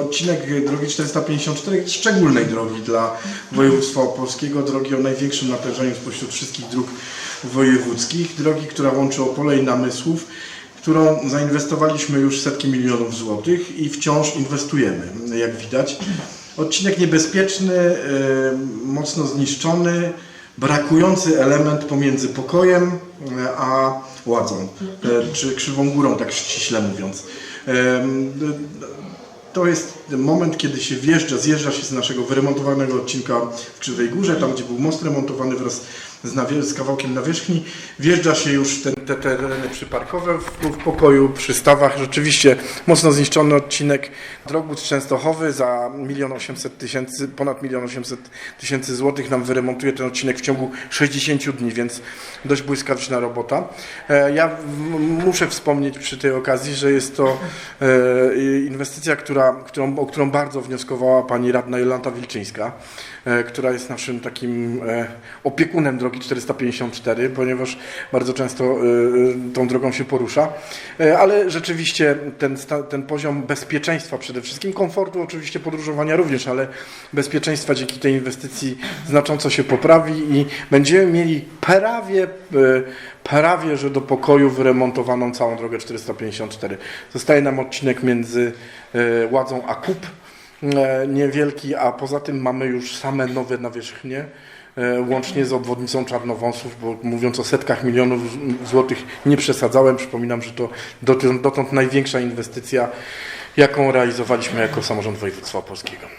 Odcinek drogi 454 jest szczególnej drogi dla województwa opolskiego, drogi o największym natężeniu spośród wszystkich dróg wojewódzkich, drogi, która łączy Opole i Namysłów, którą zainwestowaliśmy już setki milionów złotych i wciąż inwestujemy, jak widać. Odcinek niebezpieczny, e, mocno zniszczony, brakujący element pomiędzy pokojem e, a ładzą, e, czy krzywą górą, tak ściśle mówiąc. To jest moment, kiedy się wjeżdża, zjeżdża się z naszego wyremontowanego odcinka w Krzywej Górze, tam gdzie był most remontowany wraz z, z kawałkiem nawierzchni. Wjeżdża się już ten, te tereny przyparkowe w, w pokoju, przy stawach. Rzeczywiście mocno zniszczony odcinek. Drogód Częstochowy za 1 800 tysięcy, ponad 1 800 tysięcy złotych nam wyremontuje ten odcinek w ciągu 60 dni, więc dość błyskawiczna robota. E, Ja muszę wspomnieć przy tej okazji, że jest to e, inwestycja, która, którą, o którą bardzo wnioskowała pani radna Jolanta Wilczyńska, e, która jest naszym takim opiekunem drogi 454, ponieważ bardzo często e, e, tą drogą się porusza. E, Ale rzeczywiście ten, ten poziom bezpieczeństwa przede wszystkim, komfortu oczywiście podróżowania również, ale bezpieczeństwa dzięki tej inwestycji znacząco się poprawi i będziemy mieli prawie, e, prawie że do pokoju wyremontowaną całą drogę 454. Zostaje nam odcinek między e, Ładzą a Kup niewielki, a poza tym mamy już same nowe nawierzchnie, łącznie z obwodnicą Czarnowąsów, bo mówiąc o setkach milionów złotych nie przesadzałem. Przypominam, że to dotąd, dotąd największa inwestycja, jaką realizowaliśmy jako samorząd województwa polskiego.